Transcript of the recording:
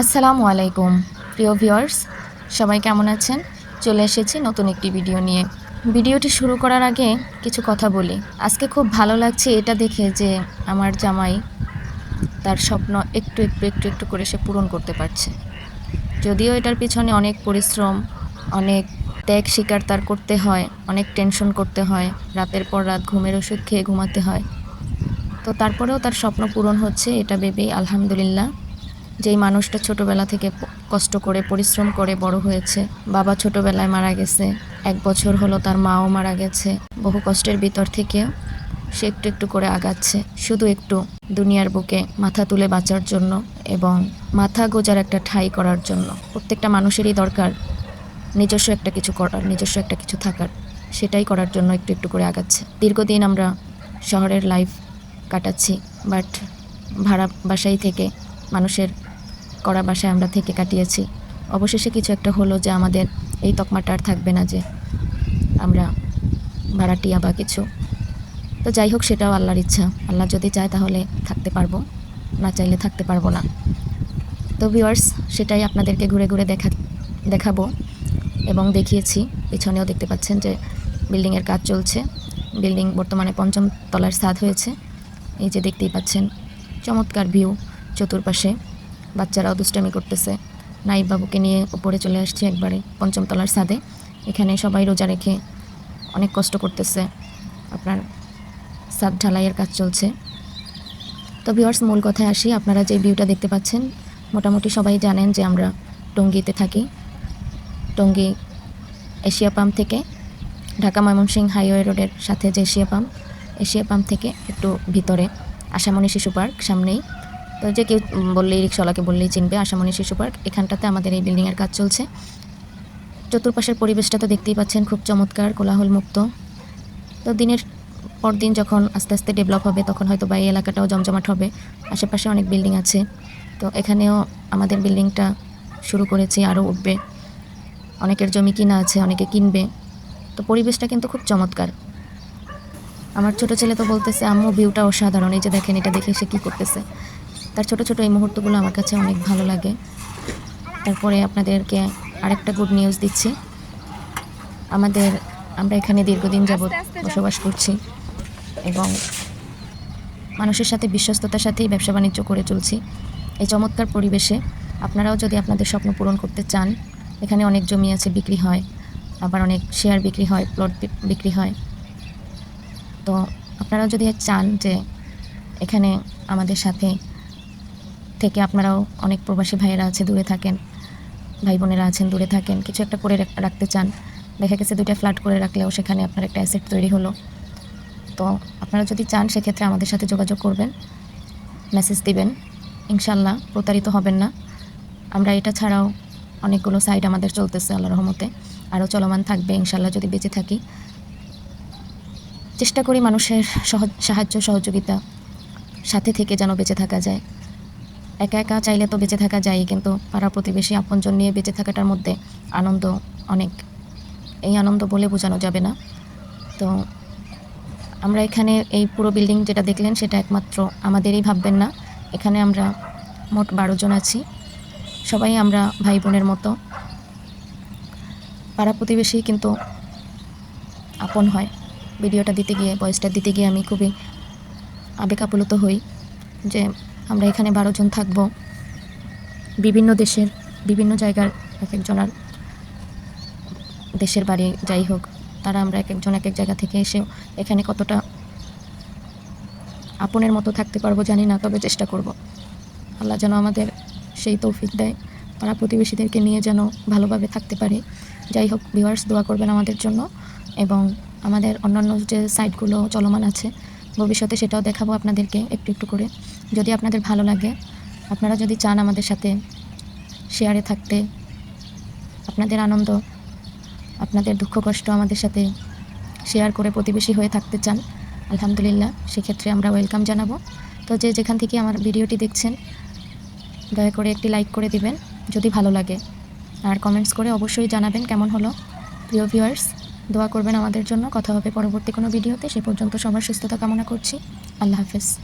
আসসালামু আলাইকুম। প্রিয় ভিউয়ার্স, সবাই কেমন আছেন? চলে এসেছি নতুন একটি ভিডিও নিয়ে। ভিডিওটি শুরু করার আগে কিছু কথা বলি। আজকে খুব ভালো লাগছে এটা দেখে যে আমার জামাই তার স্বপ্ন একটু একটু একটু একটু করে সে পূরণ করতে পারছে। যদিও এটার পিছনে অনেক পরিশ্রম, অনেক ত্যাগ স্বীকার তার করতে হয়, অনেক টেনশন করতে হয়, রাতের পর রাত ঘুমের ওষুধ খেয়ে ঘুমাতে হয়। তো তারপরেও তার স্বপ্ন পূরণ হচ্ছে এটা ভেবেই, আলহামদুলিল্লাহ। যেই মানুষটা ছোটবেলা থেকে কষ্ট করে, পরিশ্রম করে বড় হয়েছে, বাবা ছোটবেলায় মারা গেছে, এক বছর হলো তার মাও মারা গেছে, বহু কষ্টের ভিতর থেকে সে একটু একটু করে আগাচ্ছে, শুধু একটু দুনিয়ার বুকে মাথা তুলে বাঁচার জন্য এবং মাথা গোজার একটা ঠাঁই করার জন্য। প্রত্যেকটা মানুষেরই দরকার নিজস্ব একটা কিছু করার, নিজস্ব একটা কিছু থাকার। সেটাই করার জন্য একটু একটু করে আগাচ্ছে। দীর্ঘদিন আমরা শহরের লাইফ কাটাচ্ছি বাট ভাড়া বাসাই থেকে মানুষের করা বাসায় আমরা থেকে কাটিয়েছি। অবশেষে কিছু একটা হলো যে আমাদের এই তকমাটা আর থাকবে না যে আমরা ভাড়াটিয়া বা কিছু। তো যাই হোক, সেটাও আল্লাহর ইচ্ছা। আল্লাহ যদি চায় তাহলে থাকতে পারব, না চাইলে থাকতে পারব না। তো ভিউয়ার্স সেটাই আপনাদেরকে ঘুরে ঘুরে দেখা, দেখাবো এবং দেখিয়েছি। পিছনেও দেখতে পাচ্ছেন যে বিল্ডিংয়ের কাজ চলছে। বিল্ডিং বর্তমানে পঞ্চম তলার ছাদ হয়েছে। এই যে দেখতেই পাচ্ছেন, চমৎকার ভিউ চতুর্পাশে। বাচ্চারাও দুষ্টামি করতেছে। নাইব বাবুকে নিয়ে উপরে চলে আসছি একবারে পঞ্চম তলার ছাদে। এখানে সবাই রোজা রেখে অনেক কষ্ট করতেছে। আপনার সাদ ঢালাইয়ের কাজ চলছে। তো ভিওয়ার্স মূল কথায় আসি, আপনারা যে ভিউটা দেখতে পাচ্ছেন, মোটামুটি সবাই জানেন যে আমরা টঙ্গিতে থাকি। টঙ্গী এশিয়া পাম্প থেকে ঢাকা ময়মনসিংহ হাইওয়ে রোডের সাথে যে এশিয়া পাম্প এশিয়া পাম্প থেকে একটু ভিতরে আশামণি শিশু পার্ক সামনেই। তো যে কেউ বললেই রিক্সাওয়ালাকে বললেই চিনবে আশামণি শিশু পার্ক। এখানটাতে আমাদের এই বিল্ডিংয়ের কাজ চলছে। চতুর্পাশের পরিবেশটা তো দেখতেই পাচ্ছেন, খুব চমৎকার কোলাহল মুক্ত তো দিনের পর দিন যখন আস্তে আস্তে ডেভেলপ হবে, তখন হয়তো বা এই এলাকাটাও জমজমাট হবে। আশেপাশে অনেক বিল্ডিং আছে। তো এখানেও আমাদের বিল্ডিংটা শুরু করেছি, আরও উঠবে। অনেকের জমি কিনা আছে, অনেকে কিনবে। তো পরিবেশটা কিন্তু খুব চমৎকার। আমার ছোট ছেলে তো বলতেছে, আম্মু ভিউটা অসাধারণ। এই যে দেখেন, এটা দেখে সে কী করতেছে? তার ছোট ছোট এই মুহূর্তগুলো আমার কাছে অনেক ভালো লাগে। তারপরে আপনাদেরকে আরেকটা গুড নিউজ দিচ্ছি। আমাদের আমরা এখানে দীর্ঘদিন যাবৎ বসবাস করছি এবং মানুষের সাথে বিশ্বস্ততার সাথেই ব্যবসা বাণিজ্য করে চলছি। এই চমৎকার পরিবেশে আপনারাও যদি আপনাদের স্বপ্ন পূরণ করতে চান এখানে অনেক জমি আছে বিক্রি হয় আবার অনেক শেয়ার বিক্রি হয় প্লট বিক্রি হয়। তো আপনারাও যদি চান যে এখানে আমাদের সাথে থেকে আপনারাও অনেক প্রবাসী ভাইয়েরা আছে, দূরে থাকেন, ভাই বোনেরা আছেন, দূরে থাকেন, কিছু একটা করে রাখ- রাখতে চান। দেখা গেছে দুইটা ফ্ল্যাট করে রাখলেও সেখানে আপনার একটা অ্যাসেট তৈরি হলো। তো আপনারা যদি চান, সেক্ষেত্রে আমাদের সাথে যোগাযোগ করবেন মেসেজ দিবেন। ইনশাল্লাহ প্রতারিত হবেন না। আমরা এটা ছাড়াও অনেকগুলো সাইড আমাদের চলতেছে আল্লাহ রহমতে। আরও চলমান থাকবে ইনশাল্লাহ যদি বেঁচে থাকি। চেষ্টা করি মানুষের সহজ সাহায্য, সহযোগিতা সাথে থেকে যেন বেঁচে থাকা যায়। একা একা চাইলে তো বেঁচে থাকা যায় কিন্তু পাড়া প্রতিবেশী আপনজন নিয়ে বেঁচে থাকাটার মধ্যে আনন্দ অনেক। এই আনন্দ বলে বোঝানো যাবে না। তো আমরা এখানে এই পুরো বিল্ডিং যেটা দেখলেন, সেটা একমাত্র আমাদেরই ভাববেন না। এখানে আমরা মোট বারো জন আছি। সবাই আমরা ভাই বোনের মতো। পাড়া প্রতিবেশী কিন্তু আপন হয়। ভিডিওটা দিতে গিয়ে ভয়েসটা দিতে গিয়ে আমি খুবই আবেগ আপ্লুত হই যে আমরা এখানে বারো জন থাকব। বিভিন্ন দেশের, বিভিন্ন জায়গার এক একজনার দেশের বাড়ি যাই হোক, তারা আমরা এক একজন এক এক জায়গা থেকে এসে এখানে কতটা আপনের মতো থাকতে পারব জানি না, তবে চেষ্টা করব। আল্লাহ যেন আমাদের সেই তৌফিক দেয়, পাড়া প্রতিবেশীদেরকে নিয়ে যেন ভালোভাবে থাকতে পারি। যাই হোক ভিউয়ার্স দোয়া করবেন আমাদের জন্য এবং আমাদের অন্যান্য যে সাইটগুলো চলমান আছে, ভবিষ্যতে সেটাও দেখাবো আপনাদেরকে একটু একটু করে। যদি আপনাদের ভালো লাগে, আপনারা যদি চান আমাদের সাথে শেয়ারে থাকতে, আপনাদের আনন্দ, আপনাদের দুঃখ, কষ্ট আমাদের সাথে শেয়ার করে প্রতিবেশী হয়ে থাকতে চান, আলহামদুলিল্লাহ, সেক্ষেত্রে আমরা ওয়েলকাম জানাব। তো যে যেখান থেকে আমার ভিডিওটি দেখছেন, দয়া করে একটি লাইক করে দিবেন, যদি ভালো লাগে। আর কমেন্টস করে অবশ্যই জানাবেন কেমন হলো। প্রিয় ভিউয়ার্স দোয়া করবেন আমাদের জন্য। কথা হবে পরবর্তী কোনো ভিডিওতে। সে পর্যন্ত সবার সুস্থতা কামনা করছি। আল্লাহ হাফেজ।